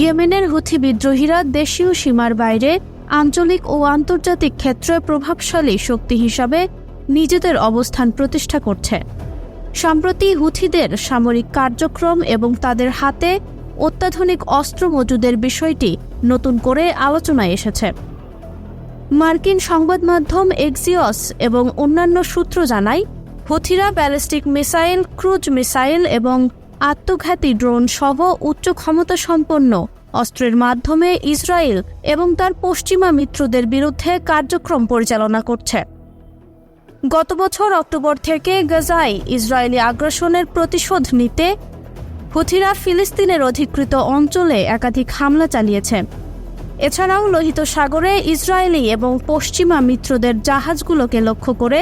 ইয়েমেনের হুথি বিদ্রোহীরা দেশীয় সীমার বাইরে আঞ্চলিক ও আন্তর্জাতিক ক্ষেত্রে প্রভাবশালী শক্তি হিসাবে নিজেদের অবস্থান প্রতিষ্ঠা করছে। সম্প্রতি হুথিদের সামরিক কার্যক্রম এবং তাদের হাতে অত্যাধুনিক অস্ত্র মজুদের বিষয়টি নতুন করে আলোচনায় এসেছে। মার্কিন সংবাদ মাধ্যম এক্সিয়স এবং অন্যান্য সূত্র জানায়, হুথিরা ব্যালিস্টিক মিসাইল, ক্রুজ মিসাইল এবং আত্মঘাতী ড্রোন সহ উচ্চ ক্ষমতা সম্পন্ন। অস্ত্রের মাধ্যমে ইসরায়েল এবং তার পশ্চিমা মিত্রদের বিরুদ্ধে কার্যক্রম পরিচালনা করছে। গত বছর অক্টোবর থেকে গাজায় ইসরায়েলি আগ্রাসনের প্রতিশোধ নিতে হুথিরা ফিলিস্তিনের অধিকৃত অঞ্চলে একাধিক হামলা চালিয়েছে। এছাড়াও লোহিত সাগরে ইসরায়েলি এবং পশ্চিমা মিত্রদের জাহাজগুলোকে লক্ষ্য করে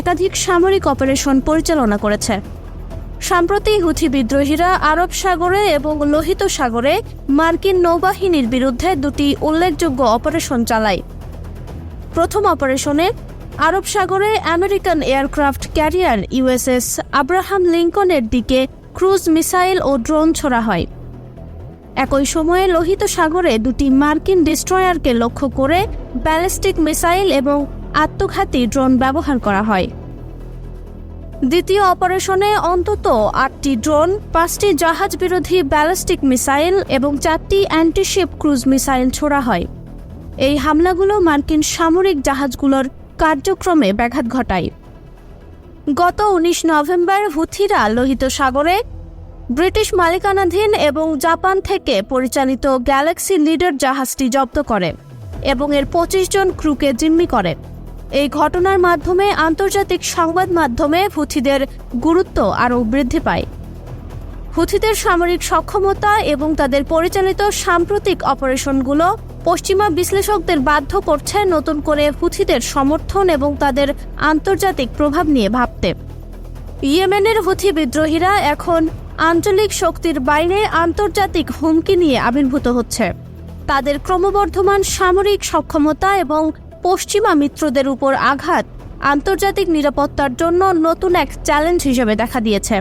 একাধিক সামরিক অপারেশন পরিচালনা করেছে। সম্প্রতি হুথি বিদ্রোহীরা আরব সাগরে এবং লোহিত সাগরে মার্কিন নৌবাহিনীর বিরুদ্ধে দুটি উল্লেখযোগ্য অপারেশন চালায়। প্রথম অপারেশনে আরব সাগরে American aircraft carrier USS Abraham লিঙ্কনের দিকে ক্রুজ মিসাইল ও ড্রোন ছোড়া হয়। একই সময়ে লোহিত সাগরে দুটি মার্কিন ডিস্ট্রয়ারকে লক্ষ্য করে ব্যালিস্টিক মিসাইল এবং আত্মঘাতী ড্রোন ব্যবহার করা হয়। দ্বিতীয় অপারেশনে অন্তত আটটি ড্রোন, পাঁচটি জাহাজ বিরোধী ব্যালিস্টিক মিসাইল এবং চারটি অ্যান্টিশিপ ক্রুজ মিসাইল ছোড়া হয়। এই হামলাগুলো মার্কিন সামরিক জাহাজগুলোর কার্যক্রমে ব্যাঘাত ঘটায়। গত উনিশ নভেম্বর হুথিরা লোহিত সাগরে ব্রিটিশ মালিকানাধীন এবং জাপান থেকে পরিচালিত গ্যালাক্সি লিডার জাহাজটি জব্দ করে এবং এর পঁচিশ জন ক্রুকে জিম্মি করে। এই ঘটনার মাধ্যমে আন্তর্জাতিক সংবাদ মাধ্যমে হুথিদের গুরুত্ব আরও বৃদ্ধি পায়। হুথিদের সামরিক সক্ষমতা এবং তাদের পরিচালিত সাম্প্রতিক অপারেশনগুলো পশ্চিমা বিশ্লেষকদের বাধ্য করছে নতুন করে হুথিদের সমর্থন এবং তাদের আন্তর্জাতিক প্রভাব নিয়ে ভাবতে। ইয়েমেনের হুথি বিদ্রোহীরা এখন আঞ্চলিক শক্তির বাইরে আন্তর্জাতিক হুমকি নিয়ে আবির্ভূত হচ্ছে। তাদের ক্রমবর্ধমান সামরিক সক্ষমতা এবং পশ্চিমা মিত্রদের উপর আঘাত। আন্তর্জাতিক নিরাপত্তার জন্য নতুন এক চ্যালেঞ্জ হিসেবে দেখা দিয়েছে।